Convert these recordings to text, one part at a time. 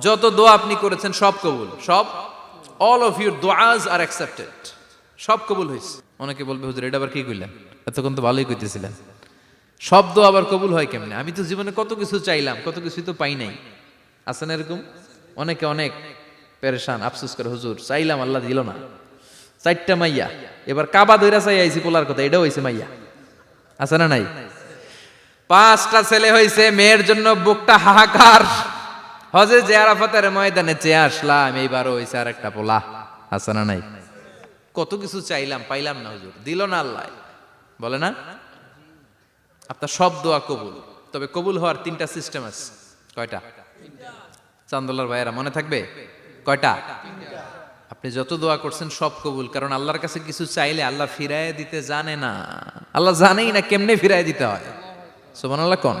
যত দোয়া আপনি করেছেন, সব কবুল। সব? অল অফ ইউর দোয়াজ আর অ্যাকসেপ্টেড সব কবুল হয়েছে। অনেকে বলবে, হুজুর, এটা আবার কি কইলেন? এতক্ষণ তো ভালোই কইতেছিলেন। সব দোয়া আবার কবুল হয় কেমনে? আমি তো জীবনে কত কিছু চাইলাম, কত কিছু তো পাই নাই। আছেন এরকম? অনেকে অনেক পেরেশান, আফসোস করে, হুজুর, চাইলাম, আল্লাহ দিল না। চারটা মাইয়া। এবার কাবা দইরা চাই আইছি, পোলার কথা, এটাও হয়েছে মাইয়া। আছে না নাই? পাঁচটা ছেলে হয়েছে মেয়ের জন্য বুকটা হাহাকার। হজে যে আরাফাতের ময়দানে চেয়ে আসলাম, এইবারও হয়েছে আর একটা পোলা। আছে না নাই? কত কিছু চাইলাম, পাইলাম না হুজুর। দিল না আল্লাহ। বলে না? আপনার সব দোয়া কবুল। তবে কবুল হওয়ার তিনটা সিস্টেম আছে। কয়টা? চান্দোলার ভাইয়েরা, মনে থাকবে? কয়টা? আপনি যত দোয়া করছেন সব কবুল, কারণ আল্লাহর কাছে কিছু চাইলে আল্লাহ ফিরায় দিতে জানে না। আল্লাহ জানেই না কেমনে ফিরায় দিতে হয়। সোমান আল্লাহ কন?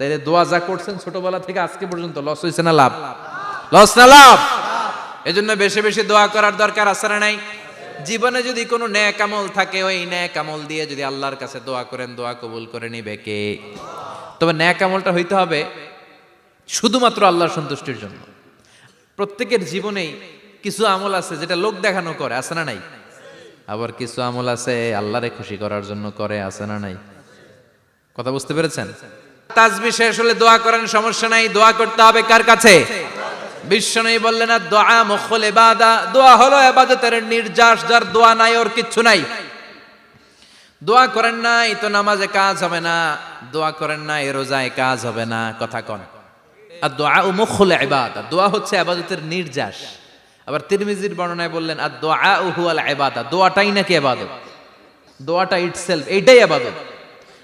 তাইলে দোয়া যা করছেন ছোটবেলা থেকে আজকে পর্যন্ত লস হয়েছে না লাভ? লস না লাভ? এজন্য বেশি বেশি দোয়া করার দরকার আছে না নাই? জীবনে যদি কোনো ন্যাক আমল থাকে, ওই ন্যাক আমল দিয়ে যদি আল্লাহর কাছে দোয়া করেন, দোয়া কবুল করে নিবে কে? তবে ন্যাক আমলটা হইতে হবে শুধুমাত্র আল্লাহর সন্তুষ্টির জন্য। প্রত্যেকের জীবনেই কিছু আমল আছে যেটা লোক দেখানো করে, আছে না নাই? আবার কিছু আমল আছে আল্লাহরে খুশি করার জন্য করে, আছে না নাই? কথা বুঝতে পেরেছেন? তাজবি শেষ হলে দোয়া করেন, সমস্যা নাই, দোয়া করতে হবে কার কাছে? বিশ্বনবী বললেন না দোয়া মুখল ইবাদা। দোয়া হলো ইবাদতের নির্যাস, যার দোয়া নাই, ওর কিচ্ছু নাই। দোয়া করেন নাই, তো নামাজে কাজ হবে না। দোয়া করেন না নাই, রোজায় কাজ হবে না, কথা কন। আর দোয়া ও মুখল ইবাদা। দোয়া হচ্ছে ইবাদতের নির্যাস। আবার তিরমিজির বর্ণনায় বললেন আর দোয়া ও হুয়াল ইবাদা। দোয়াটাই নাকি ইবাদত? দোয়াটা ইটসেলফ এইটাই ইবাদত।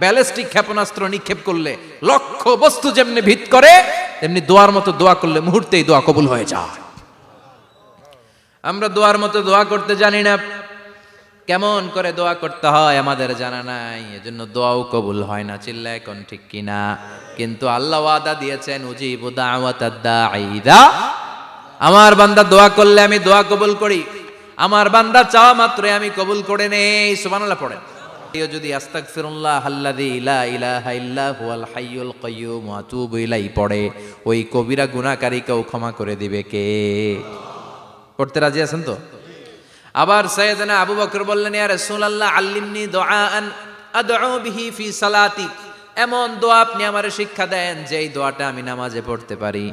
ব্যালিস্টিক ক্ষেপণাস্ত্র নিক্ষেপ করলে লক্ষ বস্তু যেমনি ভিত করে, তেমনি দোয়ার মতো দোয়া করলে মুহূর্তেই দোয়া কবুল হয়ে যায়। আমরা দোয়ার মতো দোয়া করতে জানি না। কেমন করে দোয়া করতে হয় আমাদের জানা নাই। এজন্য দোয়াও কবুল হয় না চিল্লা এখন ঠিক কিনা কিন্তু আল্লাহ ওয়াদা দিয়েছেন, উজিবু দাওয়াতাদ দাঈদা আমার বান্দা দোয়া করলে আমি দোয়া কবুল করি। আমার বান্দা চাওয়া মাত্রই আমি কবুল করে নেই। সুবহানাল্লাহ পড়েন। কেউ যদি আস্তাগফিরুল্লাহ আল্লাযী লা ইলাহা ইল্লা হুয়াল হাইয়ুল কাইয়্যুম ওয়া আতুবু ইলাইহি পড়ে, ওই কবিরা গুনাহকারীকেও ক্ষমা করে দিবে কে? পড়তে রাজি আছেন তো? আবার সৈয়দনা আবু বকর বললেন, ইয়া রাসূলুল্লাহ, আল্লিমনি দুআআন আদউ বিহি ফি সালাতি। এমন দোয়া আপনি আমারে শিক্ষা দেন, যেই দোয়াটা আমি নামাজে পড়তে পারি।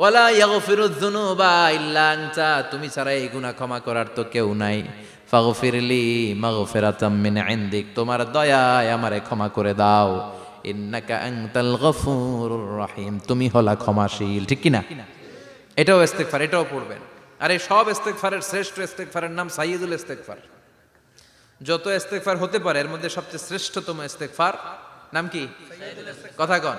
ওয়ালা ইয়াগফিরু যুনুবা ইল্লা আনতা, তুমি ছাড়া এই গুনাহ ক্ষমা করার তো কেউ নাই। ফাগফিরলি মাগফিরাতাম মিন ইনদিক, তোমার দয়ায় আমারে ক্ষমা করে দাও। ইন্নাকা আনতাল গফুরুর রহিম, তুমি হলা ক্ষমাশীল, ঠিক কি না এটাও ইস্তেগফার, এটাও পড়বেন। আর এই সব ইস্তেগফারের, শ্রেষ্ঠ ইস্তেগফারের নাম সাইয়্যিদুল ইস্তেগফার। যত ইস্তেগফার হতে পারে, এর মধ্যে সবচেয়ে শ্রেষ্ঠতম ইস্তেগফার, নাম কি? কথা কন।